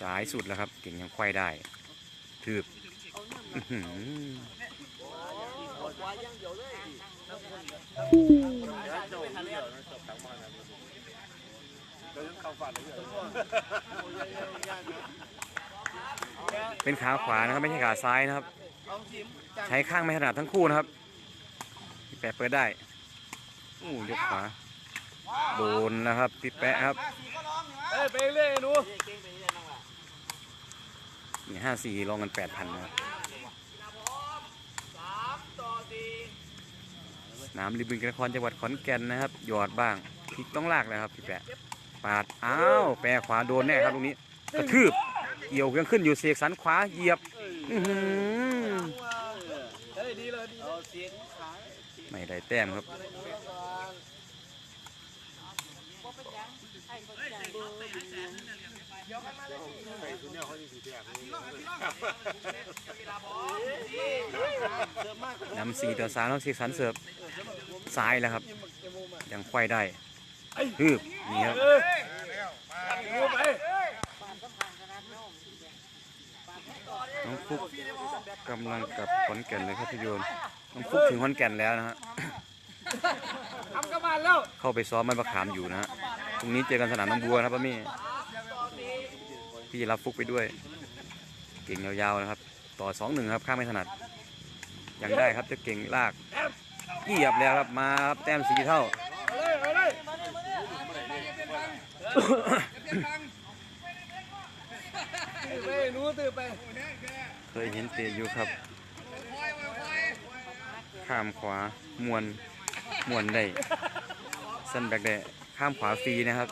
สายสุดแล้วครับ เก่งยังควายได้ถืบอื้อหือเป็นขาขวานะครับ ไม่ใช่ขาซ้ายนะครับ ใช้ข้างไม่ถนัดทั้งคู่นะครับพี่แปะเปิดได้อู้ยกขวาโดนนะครับพี่แปะครับเอ้ยไปเรื่อยหนู ห้าสี่ลองกันแปดพันนะครับนามริบึงกนครจังหวัดขอนแก่นนะครับหยอดบ้างพลิกต้องลากเลยครับพี่แปะปาดอ้าวแปะขวาโดนแน่ครับตรงนี้กระทืบเกี่ยวยังขึ้นอยู่เสกสรรขวาเหยียบไม่ได้แต้มครับ นำสี่ต่อสามแล้วเสกสรรเสิร์ฟซ้ายแล้วครับ ยังควายได้ฮืบนี่ครับดูไปน้องฟุกกำลังกลับขอนแก่นเลยครับพี่โยนน้องฟุกถึงขอนแก่นแล้วนะฮะทำกระบาลแล้ว เข้าไปซ้อมมันประขามอยู่นะฮะพรุ่งนี้เจอกันสนามน้องบัวนะครับป้ามี่ พี่จะรับฟุกไปด้วย เก่งยาวๆนะครับ ต่อสองหนึ่งครับข้ามไม่ถนัด ยังได้ครับจะเก่งลากเหยียบแล้วครับมาครับแต้มสีเท่าเคยเห็นเตะอยู่ครับข้ามขวามวนมวนได้สันแบกได้ข้ามขวาฟรีนะครับ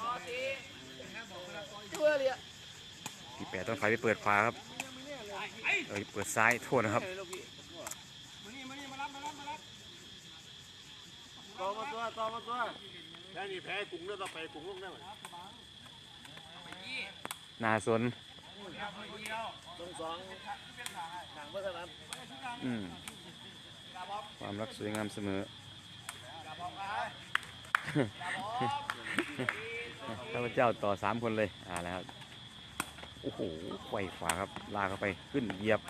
พี่แปะต้องไฟไปเปิดขวาครับเอ้ยเปิดซ้ายโทษนะครับต่อมาตัวต่อมาตัวแค่นี้แพ้กรุงเลือดต่อไปกรุงลงได้ไหมนาสนตรงสองทางพัฒนาอืมความรักสวยงามเสมอข้าพเจ้าต่อสามคนเลย อ่าแล้วครับโอ้โหไขว่ขวาครับ ลากเข้าไปขึ้นเหยียบ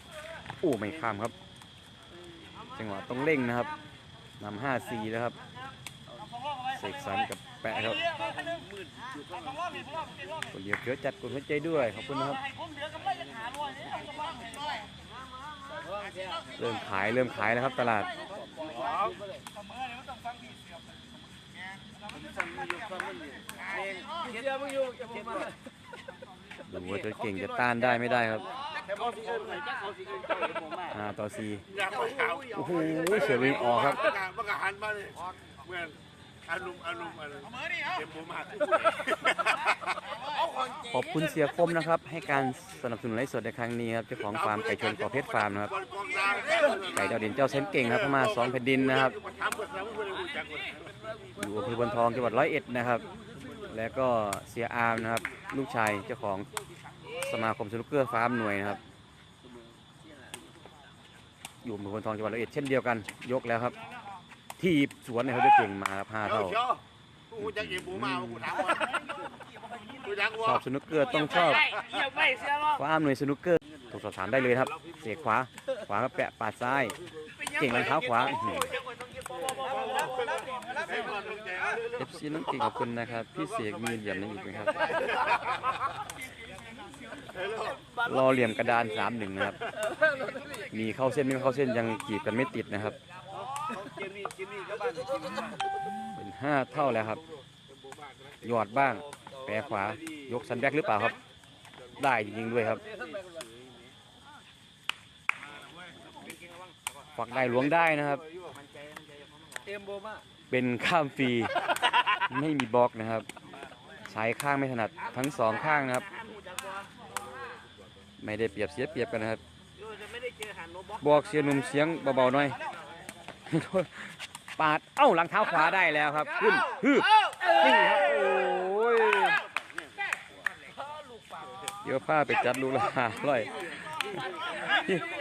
โอ้ไม่ข้ามครับ จังหวะต้องเร่งนะครับนำห้าสี่แล้วครับเสกสรรกับแปะครับกดเหยียบเยอะจัดกดหัวใจด้วย ขอบคุณนะครับ เริ่มขายเริ่มขายแล้วครับตลาดเดูว่าจะเก่งจะต้านได้ไม่ได้ครับแต่เขาสิเอิญไหนจ้าเขาสิเอิญเจ้าเห็นผมมาห้าต่อสี่อยากมาถามโอ้โหเสือวิ่งออกครับประกาศประกาศหันมาเลยเหมือนอารมณ์อารมณ์อารมณ์เต็มผมหักขอบคุณเสียคมนะครับ ให้การสนับสนุนไลฟ์สดในครั้งนี้ครับเจ้าของฟาร์มไก่ชนกอเพชรฟาร์มนะครับกองดาวไก่ดาวเด่นเจ้าเซนเก่งครับพม่าสองแผ่นดินนะครับถามเปิดแล้วเพื่อนรู้จักหมดอยู่อำเภอบนทองจังหวัดร้อยเอ็ดนะครับ แล้วก็เสียอาร์มนะครับ ลูกชายเจ้าของสมาคมสนุกเกอร์ฟาร์มหน่วยนะครับ อยู่อำเภอบนทองจังหวัดร้อยเอ็ดเช่นเดียวกัน ยกแล้วครับ ที่สวนเนี่ยเขาจะเก่งมาครับห้าเท่าเท่ากูจะเก็บหมูมากูถามว่ากูจักชว่าอบสนุกเกอร์ต้องชอบเหยียบไปเสียหรอฟาร์มหน่วยสนุกเกอร์ถูกสอบถามได้เลยครับ เสียขวา ขวาก็แปะปาดซ้าย เก่งรองเท้าขวาอื้อหือ เอฟซีน้องเก่งขอบคุณนะครับ พี่เสกมีเหลี่ยมนี้อีกไหมครับ รอเหลี่ยมกระดานสามหนึ่งนะครับ มีเข้าเส้นไม่เข้าเส้นยังจีบกันไม่ติดนะครับเกมนี้เกมนี้ก็บ้านเกมนี้เป็นห้าเท่าแล้วครับ หยอดบ้าง แปรขวา ยกสันแบกหรือเปล่าครับ ได้จริงๆด้วยครับฝักได้หลวงได้นะครับ เอ็มโบมา เป็นข้ามฟรี ไม่มีบล็อกนะครับ ใช้ข้างไม่ถนัดทั้งสองข้างนะครับ ไม่ได้เปรียบเสียเปรียบกันนะครับ บอกเสียหนุ่มเสียงเบาๆหน่อยปาดเอ้าหลังเท้าขวาได้แล้วครับ ขึ้นฮึบนี่ครับโอ้ยเดี๋ยวผ้าไปจัดลูกละหาร้อย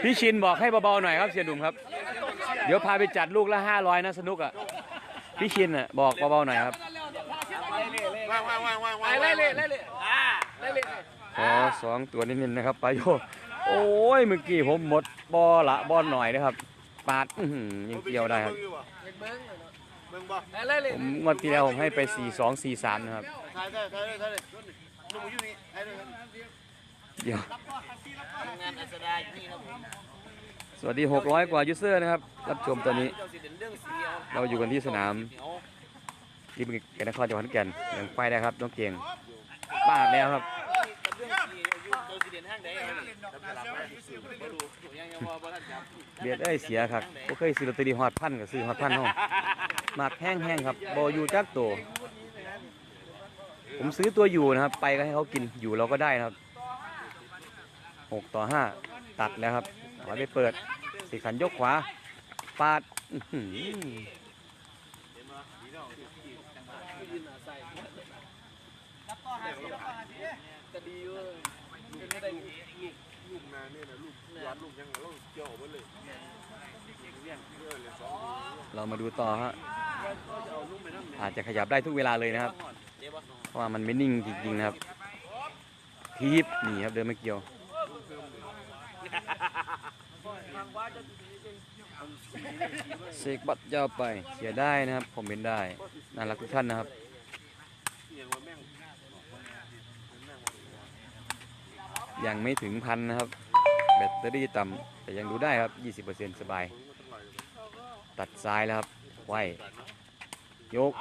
พี่ชินบอกให้เบาๆหน่อยครับเสียนุ่มครับ เดี๋ยวพาไปจัดลูกละห้าร้อยนะสนุกอะ พี่ชินอะบอกเบาๆหน่อยครับว่างว่างว่างว่างว่างไล่เล่ไล่เล่อ่าไล่เล่ขอสองตัวนิดๆนะครับปลาโยโอ้ยเมื่อกี้ผมหมดบอละบอลหน่อยนะครับ ปาดยังเกี่ยวได้ครับเล่เบิ่งบ่ผมงวดที่แล้วผมให้ไป 4 2 4 3 นะครับถ่ายได้ถ่ายได้ถ่ายได้นุ่มอยู่นี่ถ่ายได้เดี๋ยว สวัสดี 600 กว่ายูเซอร์นะครับ รับชมตอนนี้ เราอยู่กันที่สนามที่บึงแกนครจังหวัดขอนแก่นยังไปได้ครับน้องเก่งปาดแล้วครับกับเรื่องสีอยู่เจ้าสิเด่นห้างใดเอาเลยจับตลาดมาบ่ดูยังยังบ่บ่ทันจับเบียดเอ้ยเสียครับก็เคยซื้อลอตเตอรี่ฮอดพันกับซื้อฮอดพันห้องมากแห้งแห้งๆครับบอยู่จักตัวผมซื้อตัวอยู่นะครับ ไปก็ให้เขากินอยู่เราก็ได้นะครับหกต่อห้าตัดแล้วครับ ขอไปเปิดสีขันยกขวา ปาดอื้อหือก็ดีอยู่เป็นไม่ได้ลูกนาเนี่ยนะลูกหวานลูกยังเราเกี่ยวไปเลยเลี้ยงเลยเรามาดูต่อฮะอาจจะขยับได้ทุกเวลาเลยนะครับเดี๋ยวบ่เพราะว่ามันไม่นิ่งจริงๆนะครับทีบนี่ครับเดินไม่เกี่ยว เสกบัตรยาวไปเสียได้นะครับ ผมเป็นได้น่ารักทุกท่านนะครับยังไม่ถึงพันนะครับ แบตเตอรี่ต่ำแต่ยังดูได้ครับ 20%สบาย ตัดซ้ายแล้วครับไขว้ยก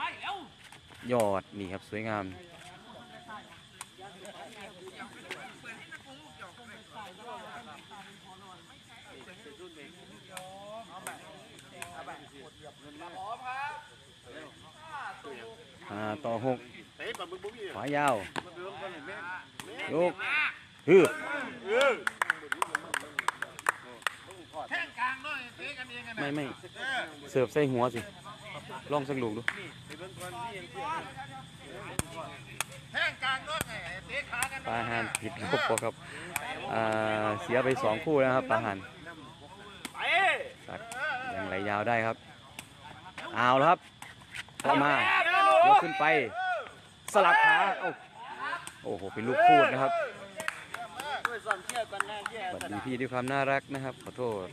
ยอด นี่ครับ สวยงาม ห้าต่อหกเตะปะมึงบ่มีขวายาวมันเดิมกันแม่งยกฮืบเออไม่ไม่เสิร์ฟใส่หัวสิลองสักลูกดูปลาหานผิดลบบ่ครับอ่าเสียไปสองคู่แล้วครับปลาหานไปสัตว์ยังไหลยาวได้ครับ เอาแล้วครับเข้ามายกขึ้นไป สลับขาโอ้โหเป็นลูกพูดนะครับด้วยซ้อมเที่ยวกันหน้าเที่ยวสวัสดีพี่ด้วยความน่ารักนะครับ ขอโทษ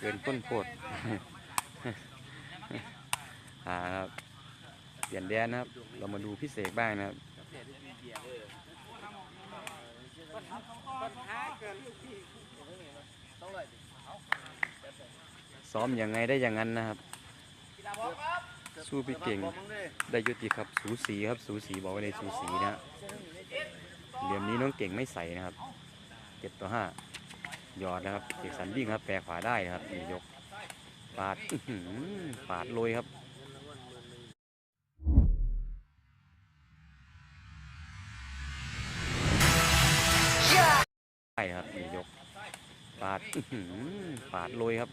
เกินก้นโพดอ่าครับเปลี่ยนแดนนะครับ เรามาดูพิเศษบ้างนะครับ ซ้อมยังไงได้อย่างนั้นนะครับ สู้พี่เก่งได้ยุติครับสูสีครับสูสีบอกไว้เลยสูสีนะเหลี่ยมนี้น้องเก่งไม่ใส่นะครับเจ็ดต่อห้าหยอดนะครับเอกสันวิ่งครับแปรขวาได้ครับยียกปาดปาดโรยครับใช่ครับยียกปาดปาดโรยครับ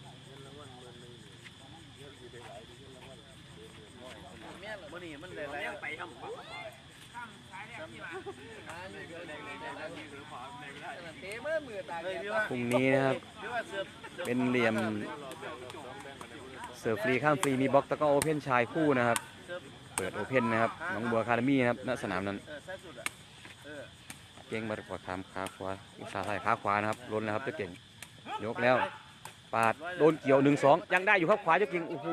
มื้อนี้มันได้หลายไปทำ พรุ่งนี้นะครับ เป็นเหลี่ยม เสิร์ฟฟรีข้ามฟรีมีบล็อกตะกร้อโอเพนชายคู่นะครับ เปิดโอเพนนะครับน้องบัวคาเดมี่นะครับณสนามนั้นเก่งมากกว่าคามขาขวาอุตสาห์ใส่ขาขวานะครับล้นแล้วครับเจ้าเก่งยกแล้ว ปาดโดนเกี่ยวหนึ่งสองยังได้อยู่ครับขวาเจ้าเก่งโอ้โห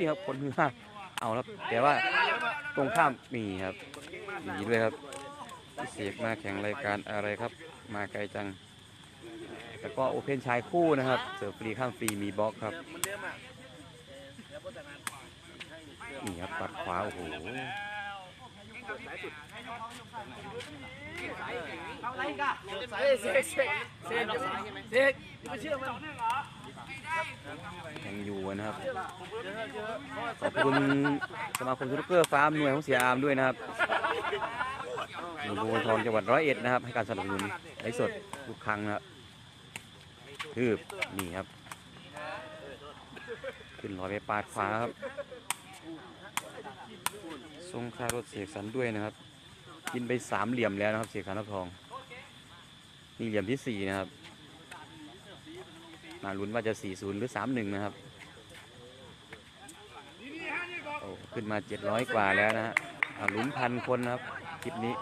นี่ครับผลมือห้าเอาครับแต่ว่าตรงข้ามมีครับมีด้วยครับ พิเศษมาแข่งรายการอะไรครับ มาไกลจังแต่ก็โอเพนชายคู่นะครับ เสิร์ฟฟรีข้ามฟรีมีบล็อกครับ นี่ครับปัดขวา โอ้โหยังอยู่นะครับ ขอบคุณสมาคมสนุกเกอร์ฟาร์มหน่วยของเสียอามด้วยนะครับ หมู่บ้านทองจังหวัดร้อยเอ็ดนะครับ ให้การสนับสนุนไลฟ์สดทุกครั้งนะครับคืบนี่ครับ ขึ้นลอยไปปาดขวาครับทรงคารถเสกสรรด้วยนะครับ กินไปสามเหลี่ยมแล้วนะครับ เสกสรรทับทอง นี่เหลี่ยมที่สี่นะครับมาลุ้นว่าจะ 4-0 หรือ 3-1 นะครับ โอ้ ขึ้นมา 700 กว่าแล้วนะฮะลุ้นพันคนนะครับ ลิปนี้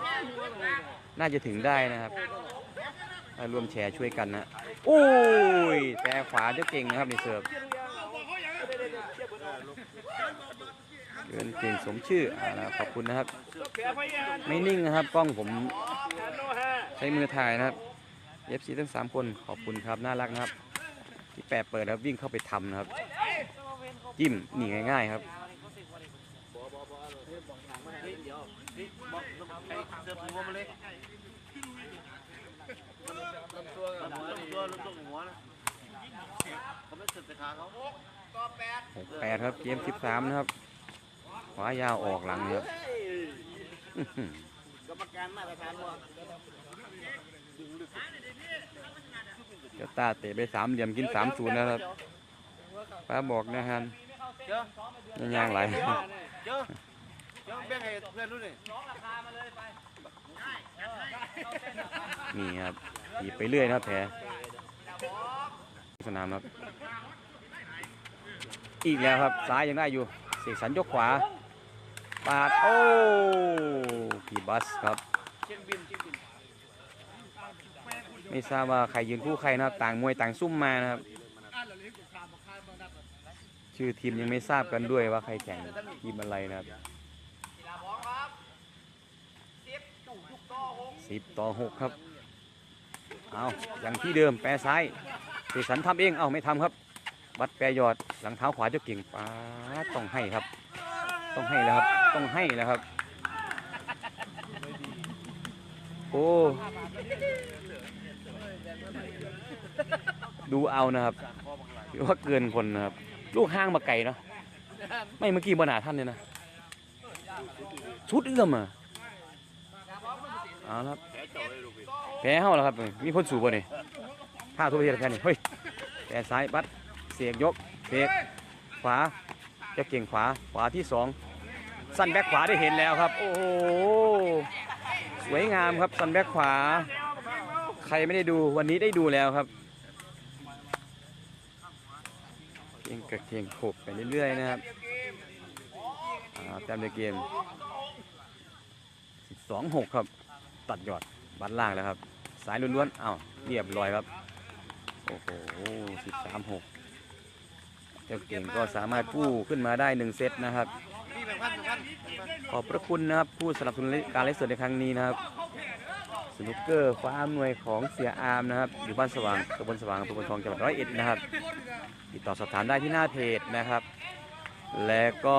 น่าจะถึงได้นะครับมารวมแชร์ช่วยกันนะโอ้ยแต่ขวาเจ้าเก่งนะครับในเสิร์ฟเกินเก่งสมชื่ออาละขอบคุณนะครับ ไม่นิ่งนะครับกล้องผมใช้มือถ่ายนะครับ FC ทั้งสามคนขอบคุณครับน่ารักนะครับ ที่แปะเปิดแล้ววิ่งเข้าไปทำนะครับ จิ้มหนีง่ายๆครับ นี่บอกไอ้เสื้อหัวมาเลยลำตัวลำตัวลำตัวหัวนะเขาไม่เสร็จแต่ขาเขาหกแปดครับเกมสิบสามนะครับ ขวายาวออกหลังนะครับอื้อหือกรรมการมาตรฐานว่าเจ้าตาเตะไปสามเหลี่ยมกินสามศูนย์นะครับป้าบอกนะฮะเจ้ายังยางไหล เจ้าเจ้าแบ่งให้เพื่อนรู้นี่นี่ครับถีบไปเรื่อยนะครับแผลสนามครับ อีกแล้วครับซ้ายยังได้อยู่เสกสรรยกขวาปาดโอ้พี่บัสครับ ไม่ทราบว่าใครยืนคู่ใครนะครับ ต่างมวยต่างซุ่มมานะครับ ชื่อทีมยังไม่ทราบกันด้วยว่าใครแข่งทีมอะไรนะครับ สิบต่อหกครับ เอาอย่างที่เดิมแปรซ้ายสกสรรทำเอง เอาไม่ทำครับ วัดแปรยอดหลังเท้าขวาเจ้าเก่งป้าต้องให้ครับ ต้องให้แล้วครับ ต้องให้แล้วครับ โอ้ดูเอานะครับถือว่าเกินคนนะครับ ลูกห้างมาไก่เนาะไม่เมื่อกี้บนหาท่านเนี่ยนะชุดเอื้อมอะ เอาละครับแพ้เฮาแล้วครับ มีคนสูบบ่นี่ผ้าทุกประเทศแพ้นี่เฮ้ยแพ้ซ้ายบัดเสียกยกเสียกขวาจะเก่งขวาขวาที่สองสั้นแบ็คขวาได้เห็นแล้วครับ โอ้โหสวยงามครับสั้นแบ็คขวา ใครไม่ได้ดูวันนี้ได้ดูแล้วครับเก่งกับเก่งขบไปเรื่อยๆนะครับแต้มในเกม 12-6 ครับ ตัดยอดบัดล่างแล้วครับ สายล้วนๆอ้าวเรียบร้อยครับ โอ้โห13-6เจ้าเก่งก็สามารถกู้ขึ้นมาได้1เซตนะครับ ขอบพระคุณนะครับผู้สนับสนุนการไลฟ์สดในครั้งนี้นะครับสนุกเกอร์ฟ้าอำนวยของเสียอาร์มนะครับ อยู่บ้านสว่างตำบลสว่างอำเภอบนทองจังหวัดร้อยเอ็ดนะครับ ติดต่อสอบถามได้ที่หน้าเพจนะครับ และก็